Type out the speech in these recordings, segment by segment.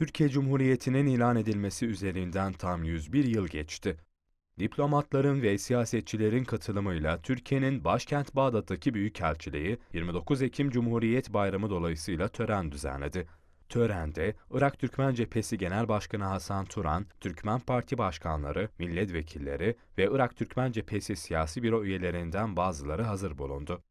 Türkiye Cumhuriyeti'nin ilan edilmesi üzerinden tam 101 yıl geçti. Diplomatların ve siyasetçilerin katılımıyla Türkiye'nin başkent Bağdat'taki Büyükelçiliği 29 Ekim Cumhuriyet Bayramı dolayısıyla tören düzenledi. Törende Irak Türkmen Cephesi Genel Başkanı Hasan Turan, Türkmen Parti başkanları, milletvekilleri ve Irak Türkmen Cephesi siyasi büro üyelerinden bazıları hazır bulundu.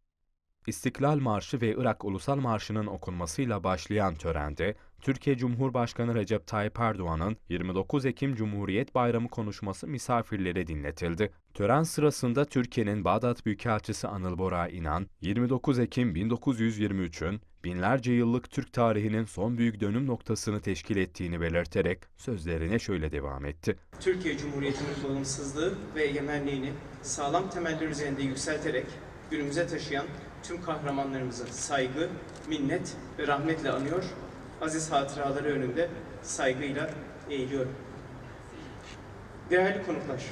İstiklal Marşı ve Irak Ulusal Marşı'nın okunmasıyla başlayan törende, Türkiye Cumhurbaşkanı Recep Tayyip Erdoğan'ın 29 Ekim Cumhuriyet Bayramı konuşması misafirlere dinletildi. Tören sırasında Türkiye'nin Bağdat Büyükelçisi Anıl Bora İnan, 29 Ekim 1923'ün binlerce yıllık Türk tarihinin son büyük dönüm noktasını teşkil ettiğini belirterek sözlerine şöyle devam etti. Türkiye Cumhuriyeti'nin bağımsızlığı ve egemenliğini sağlam temeller üzerinde yükselterek günümüze taşıyan tüm kahramanlarımızı saygı, minnet ve rahmetle anıyor, aziz hatıraları önünde saygıyla eğiliyorum. Değerli konuklar,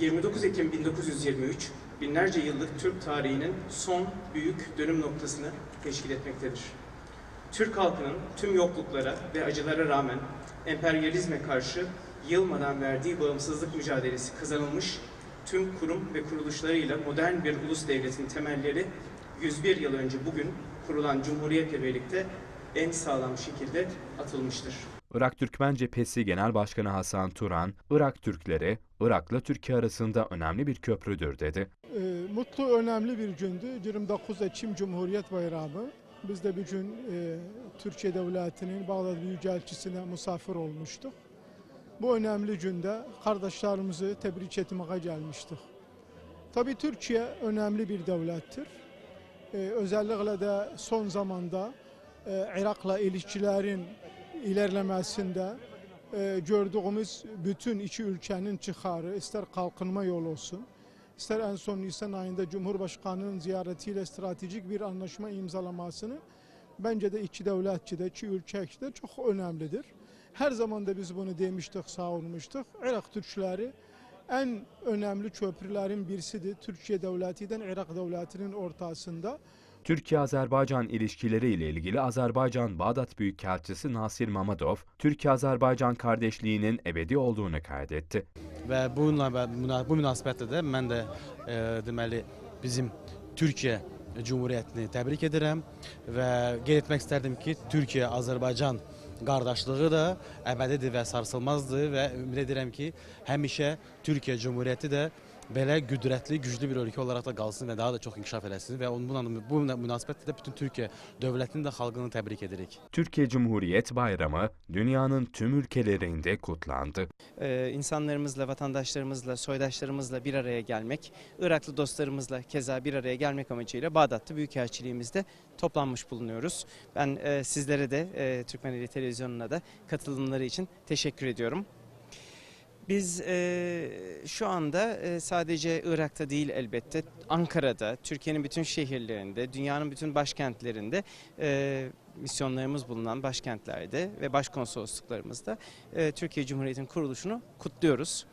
29 Ekim 1923, binlerce yıllık Türk tarihinin son büyük dönüm noktasını teşkil etmektedir. Türk halkının tüm yokluklara ve acılara rağmen emperyalizme karşı yılmadan verdiği bağımsızlık mücadelesi kazanılmış, tüm kurum ve kuruluşlarıyla modern bir ulus devletin temelleri 101 yıl önce bugün kurulan Cumhuriyet'le birlikte en sağlam şekilde atılmıştır. Irak Türkmen Cephesi Genel Başkanı Hasan Turan, Irak Türkleri, Irak'la Türkiye arasında önemli bir köprüdür dedi. E, mutlu, önemli bir gündü. 29 Ekim Cumhuriyet Bayramı. Biz de bir gün e, Türkiye Devleti'nin Bağdat Büyükelçisi'ne misafir olmuştuk. Bu önemli günde kardeşlerimizi tebrik etmeye gelmiştik. Tabii Türkiye önemli bir devlettir. E, özellikle de son zamanda e, Irak'la ilişkilerin ilerlemesinde e, gördüğümüz bütün iki ülkenin çıkarı, ister kalkınma yolu olsun, ister en son Nisan ayında Cumhurbaşkanı'nın ziyaretiyle stratejik bir anlaşma imzalamasını bence de iki devletçi de, iki ülke de çok önemlidir. Her zaman da biz bunu demiştik, savunmuştuk. Irak Türkleri en önemli köprülerin birisidir. Türkiye devletiyle Irak devletinin ortasında. Türkiye-Azerbaycan ilişkileri ile ilgili Azerbaycan Bağdat Büyükelçisi Nasir Mamadov, Türkiye-Azerbaycan kardeşliğinin ebedi olduğunu kaydetti. Və bununla bu münasibətlə də mən də e, deməli bizim Türkiyə Cumhuriyyətini təbrik edirəm və qeyd etmək istərdim ki, Türkiyə-Azərbaycan qardaşlığı da əbədidir və sarsılmazdır və ümid edirəm ki, həmişə Türkiyə Cumhuriyyəti də belə qüdrətli, güclü bir ölkə olaraq da qalsın və daha da çox inkişaf eləsin və onun bununla bu münasibətlə də bütün Türkiyə dövlətini də xalqını təbrik edirik. Türkiye Cumhuriyet Bayramı dünyanın tüm ülkelerinde kutlandı. Ee, insanlarımızla, vatandaşlarımızla, soydaşlarımızla bir araya gelmek, Iraklı dostlarımızla keza bir araya gelmek amacıyla Bağdat'ta Büyükelçiliğimizde toplanmış bulunuyoruz. Ben e, sizlere de e, Türkmeneli Televizyonu'na da katılımları için teşekkür ediyorum. Biz e, şu anda e, sadece Irak'ta değil elbette Ankara'da, Türkiye'nin bütün şehirlerinde, dünyanın bütün başkentlerinde e, misyonlarımız bulunan başkentlerde ve başkonsolosluklarımızda e, Türkiye Cumhuriyeti'nin kuruluşunu kutluyoruz.